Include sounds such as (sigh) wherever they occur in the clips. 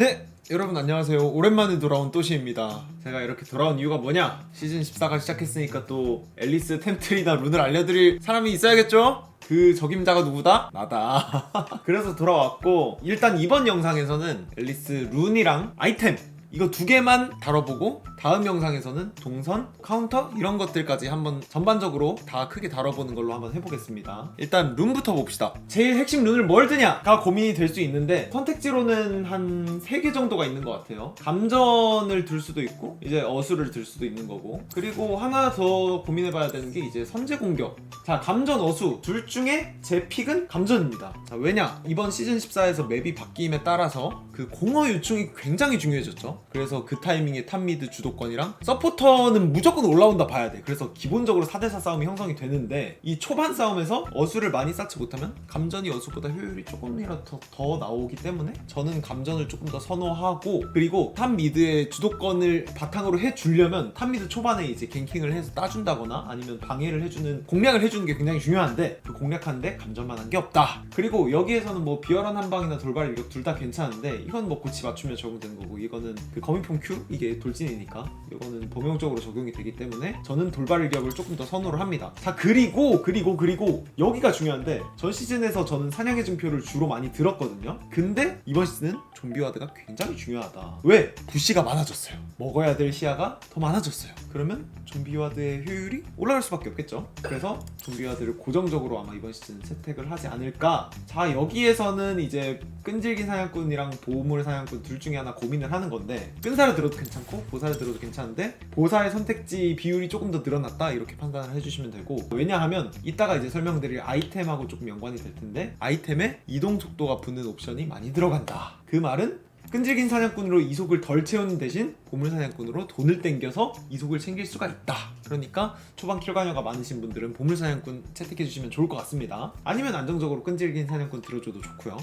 네 여러분 안녕하세요 오랜만에 돌아온 또시입니다 제가 이렇게 돌아온 이유가 뭐냐 시즌 14가 시작했으니까 또 앨리스 템트리나 룬을 알려드릴 사람이 있어야겠죠? 그 적임자가 누구다? 나다 (laughs) 그래서 돌아왔고 일단 이번 영상에서는 앨리스 룬이랑 아이템 이거 두 개만 다뤄보고 다음 영상에서는 동선, 카운터 이런 것들까지 한번 전반적으로 다 크게 다뤄보는 걸로 한번 해보겠습니다. 일단 룬부터 봅시다. 제일 핵심 룬을 뭘 드냐가 고민이 될 수 있는데 선택지로는 한 3개 정도가 있는 것 같아요. 감전을 들 수도 있고 이제 어수를 들 수도 있는 거고 그리고 하나 더 고민해봐야 되는 게 이제 선제 공격. 자 감전 어수 둘 중에 제 픽은 감전입니다. 자 왜냐 이번 시즌 14에서 맵이 바뀜에 따라서 그 공허 유충이 굉장히 중요해졌죠. 그래서 그 타이밍에 탑미드 주도 권이랑 서포터는 무조건 올라온다 봐야 돼. 그래서 기본적으로 4대4 싸움이 형성이 되는데 이 초반 싸움에서 어수를 많이 쌓지 못하면 감전이 어수보다 효율이 조금이라도 더, 더 나오기 때문에 저는 감전을 조금 더 선호하고 그리고 탑 미드의 주도권을 바탕으로 해주려면 탑 미드 초반에 이제 갱킹을 해서 따준다거나 아니면 방해를 해주는 공략을 해주는 게 굉장히 중요한데 그 공략하는데 감전만 한 게 없다. 그리고 여기에서는 뭐 비열한 한방이나 돌발 일격 둘다 괜찮은데 이건 뭐 고치 맞추면 적용되는 거고 이거는 그 거미폼 Q 이게 돌진이니까 이거는 범용적으로 적용이 되기 때문에 저는 돌발 일격을 조금 더 선호를 합니다. 자 그리고 그리고 그리고 여기가 중요한데 전 시즌에서 저는 사냥의 증표를 주로 많이 들었거든요. 근데 이번 시즌은 좀비 와드가 굉장히 중요하다. 왜? 부시가 많아졌어요. 먹어야 될 시야가 더 많아졌어요. 그러면 좀비 와드의 효율이 올라갈 수밖에 없겠죠. 그래서 좀비 와드를 고정적으로 아마 이번 시즌 채택을 하지 않을까. 자 여기에서는 이제 끈질긴 사냥꾼이랑 보물 사냥꾼 둘 중에 하나 고민을 하는 건데 끈사를 들어도 괜찮고 보사를 들어도 괜찮은데 보사의 선택지 비율이 조금 더 늘어났다 이렇게 판단을 해주시면 되고 왜냐하면 이따가 이제 설명드릴 아이템하고 조금 연관이 될 텐데 아이템에 이동 속도가 붙는 옵션이 많이 들어간다. 그 말은 끈질긴 사냥꾼으로 이속을 덜 채우는 대신 보물 사냥꾼으로 돈을 땡겨서 이속을 챙길 수가 있다. 그러니까 초반 킬관여가 많으신 분들은 보물 사냥꾼 채택해 주시면 좋을 것 같습니다. 아니면 안정적으로 끈질긴 사냥꾼 들어줘도 좋고요.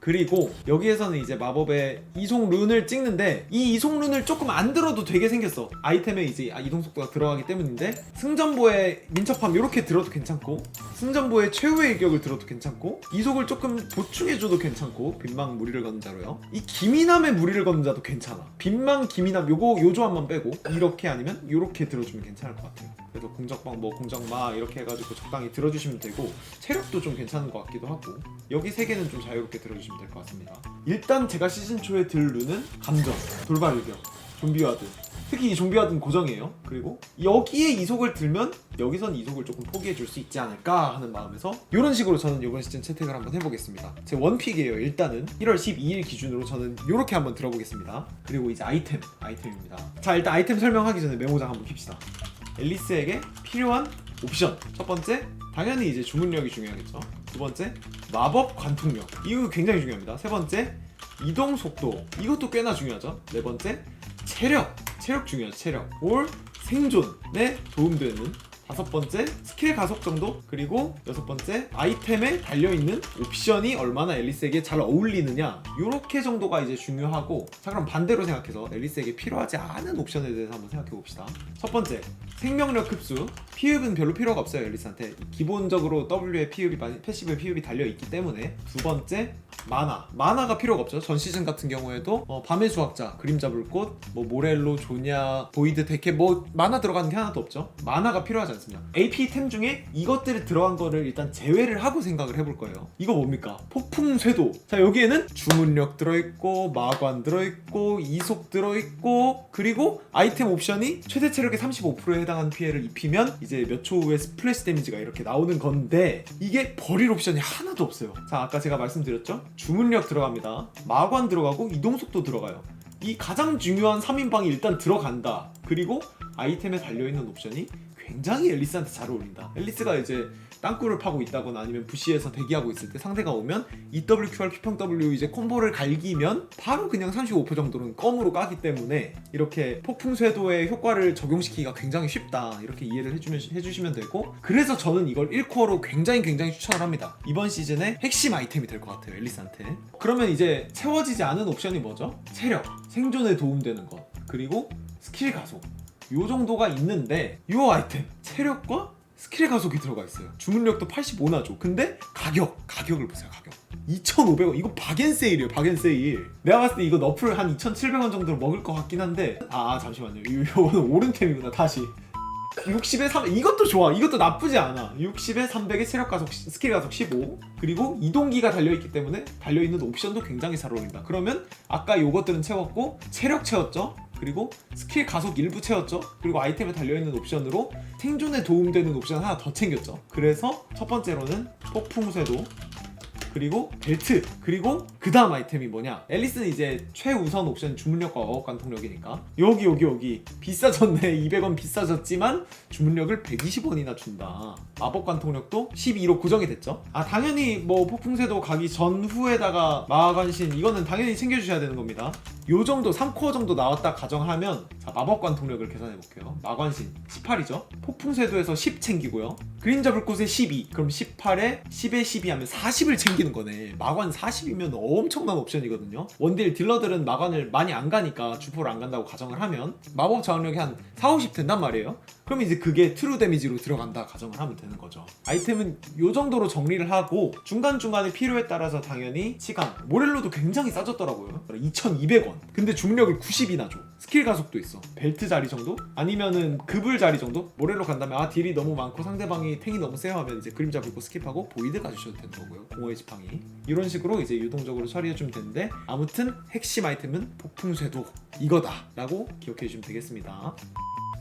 그리고 여기에서는 이제 마법의 이속 룬을 찍는데 이 이속 룬을 조금 안 들어도 되게 생겼어. 아이템에 이제 아, 이동 속도가 들어가기 때문인데 승전보의 민첩함 이렇게 들어도 괜찮고 승전보의 최후의 일격을 들어도 괜찮고 이속을 조금 보충해줘도 괜찮고 빈망 무리를 걷는 자로요. 이 기민함의 무리를 걷는 자도 괜찮아. 빈망 기민함 요거 요 조합만 빼고 이렇게 아니면 이렇게 들어주면 괜찮을 것 같아요. 그래서 공적방 뭐 공적마 이렇게 해가지고 적당히 들어주시면 되고 체력도 좀 괜찮은 것 같기도 하고 여기 세 개는 좀 자유롭게 들어주시면 될 것 같습니다. 일단 제가 시즌 초에 들 루는 감정, 돌발 일격, 좀비 와드. 특히 이 좀비 와드는 고정이에요. 그리고 여기에 이속을 들면 여기선 이속을 조금 포기해 줄 수 있지 않을까 하는 마음에서 이런 식으로 저는 이번 시즌 채택을 한번 해보겠습니다. 제 원픽이에요. 일단은 1월 12일 기준으로 저는 이렇게 한번 들어보겠습니다. 그리고 이제 아이템, 아이템입니다. 자 일단 아이템 설명하기 전에 메모장 한번 킵시다. 앨리스에게 필요한 옵션 첫 번째 당연히 이제 주문력이 중요하겠죠 두 번째 마법 관통력 이거 굉장히 중요합니다 세 번째 이동 속도 이것도 꽤나 중요하죠 네 번째 체력 체력 중요하죠 체력. 올 생존에 도움되는 다섯 번째 스킬 가속 정도 그리고 여섯 번째 아이템에 달려있는 옵션이 얼마나 앨리스에게 잘 어울리느냐. 요렇게 정도가 이제 중요하고 자 그럼 반대로 생각해서 앨리스에게 필요하지 않은 옵션에 대해서 한번 생각해 봅시다. 첫 번째 생명력 흡수. 피흡은 별로 필요가 없어요 앨리스한테. 기본적으로 W에 피흡이 패시브에 피흡이 달려있기 때문에. 두 번째 마나. 마나가 필요가 없죠. 전 시즌 같은 경우에도 어, 밤의 수학자 그림자 불꽃 뭐 모렐로 조냐 보이드 데케 뭐 마나 들어가는 게 하나도 없죠. 마나가 필요하지 않 습니다. AP 템 중에 이것들이 들어간 거를 일단 제외를 하고 생각을 해볼 거예요. 이거 뭡니까? 폭풍 쇄도. 자 여기에는 주문력 들어있고 마관 들어있고 이속 들어있고 그리고 아이템 옵션이 최대 체력의 35%에 해당하는 피해를 입히면 이제 몇 초 후에 스플래시 데미지가 이렇게 나오는 건데 이게 버릴 옵션이 하나도 없어요. 자 아까 제가 말씀드렸죠? 주문력 들어갑니다. 마관 들어가고 이동 속도 들어가요. 이 가장 중요한 3인방이 일단 들어간다. 그리고 아이템에 달려있는 옵션이 굉장히 앨리스한테 잘 어울린다. 앨리스가 이제 땅굴을 파고 있다거나 아니면 부시에서 대기하고 있을 때 상대가 오면 EWQR Q평W 이제 콤보를 갈기면 바로 그냥 35% 정도는 껌으로 까기 때문에 이렇게 폭풍 쇄도의 효과를 적용시키기가 굉장히 쉽다. 이렇게 이해를 해주면, 해주시면 되고. 그래서 저는 이걸 1코어로 굉장히 굉장히 추천을 합니다. 이번 시즌의 핵심 아이템이 될 것 같아요 앨리스한테. 그러면 이제 채워지지 않은 옵션이 뭐죠? 체력, 생존에 도움되는 것 그리고 스킬 가속 요 정도가 있는데 요 아이템 체력과 스킬 가속이 들어가 있어요. 주문력도 85 나죠. 근데 가격, 가격을 보세요. 가격. 2,500원. 이거 박앤세일이에요. 박앤세일. 내가 봤을 때 이거 너프를 한 2,700원 정도로 먹을 것 같긴 한데 아 잠시만요. 이거는 오른템이구나. 다시. 60에 3 이것도 좋아 이것도 나쁘지 않아 60에 300에 체력 가속 시- 스킬 가속 15 그리고 이동기가 달려있기 때문에 달려있는 옵션도 굉장히 잘 어울린다 그러면 아까 요것들은 채웠고 체력 채웠죠 그리고 스킬 가속 일부 채웠죠? 그리고 아이템에 달려있는 옵션으로 생존에 도움되는 옵션 하나 더 챙겼죠? 그래서 첫 번째로는 폭풍쇠도 그리고 벨트 그리고 그 다음 아이템이 뭐냐? 앨리스는 이제 최우선 옵션 주문력과 어업 관통력이니까. 여기 여기 여기. 비싸졌네. (laughs) 200원 비싸졌지만 주문력을 120원이나 준다. 마법 관통력도 12로 고정이 됐죠? 아 당연히 뭐 폭풍새도 가기 전후에다가 마관신 이거는 당연히 챙겨주셔야 되는 겁니다 요 정도 3코어 정도 나왔다 가정하면 자 마법 관 통력을 계산해 볼게요. 마관신 18이죠? 폭풍쇄도에서 10 챙기고요. 그림자 불꽃에 12 그럼 18에 10에 12 하면 40을 챙기는 거네. 마관 40이면 엄청난 옵션이거든요. 원딜 딜러들은 마관을 많이 안 가니까 주포를 안 간다고 가정을 하면 마법 저항력이 한 4, 50 된단 말이에요. 그러면 이제 그게 트루 데미지로 들어간다 가정을 하면 되는 거죠. 아이템은 요 정도로 정리를 하고 중간중간에 필요에 따라서 당연히 시간. 모렐로도 굉장히 싸졌더라고요. 2200원 근데 중력을 90이나 줘 스킬 가속도 있어 벨트 자리 정도? 아니면은 급을 자리 정도? 모렐로 간다면 아 딜이 너무 많고 상대방이 탱이 너무 세요 하면 이제 그림자 불고 스킵하고 보이드 가주셔도 되는 거고요 공허의 지팡이 이런 식으로 이제 유동적으로 처리해주면 되는데 아무튼 핵심 아이템은 폭풍 쇄도 이거다 라고 기억해 주시면 되겠습니다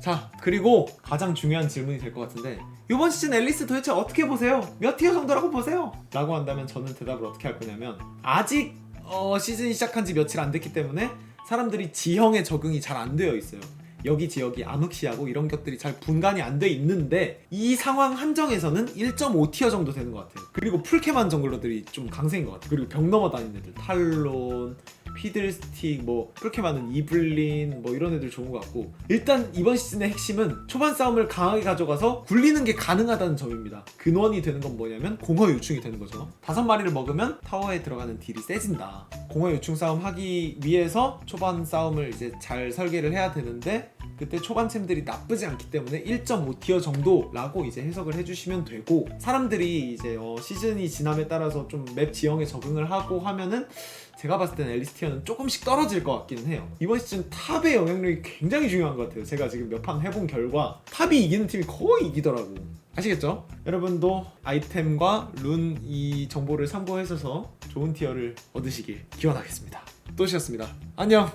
자 그리고 가장 중요한 질문이 될 것 같은데 이번 시즌 앨리스 도대체 어떻게 보세요? 몇 티어 정도라고 보세요? 라고 한다면 저는 대답을 어떻게 할 거냐면 아직 어, 시즌이 시작한 지 며칠 안 됐기 때문에 사람들이 지형에 적응이 잘 안 되어 있어요. 여기 지역이 암흑시하고 이런 것들이 잘 분간이 안 돼 있는데 이 상황 한정에서는 1.5티어 정도 되는 것 같아요. 그리고 풀캠한 정글러들이 좀 강세인 것 같아요. 그리고 벽 넘어 다니는 애들 탈론 피들스틱 뭐 그렇게 많은 이블린 뭐 이런 애들 좋은 것 같고. 일단 이번 시즌의 핵심은 초반 싸움을 강하게 가져가서 굴리는 게 가능하다는 점입니다. 근원이 되는 건 뭐냐면 공허 요충이 되는 거죠. 다섯 마리를 먹으면 타워에 들어가는 딜이 세진다. 공허 요충 싸움 하기 위해서 초반 싸움을 이제 잘 설계를 해야 되는데 그때 초반챔들이 나쁘지 않기 때문에 1.5티어 정도라고 이제 해석을 해주시면 되고 사람들이 이제 어, 시즌이 지남에 따라서 좀 맵 지형에 적응을 하고 하면은 제가 봤을 때는 앨리스티어는 조금씩 떨어질 것 같기는 해요. 이번 시즌 탑의 영향력이 굉장히 중요한 것 같아요. 제가 지금 몇 판 해본 결과 탑이 이기는 팀이 거의 이기더라고. 아시겠죠? 여러분도 아이템과 룬 이 정보를 참고하셔서 좋은 티어를 얻으시길 기원하겠습니다. 또 쉬었습니다. 안녕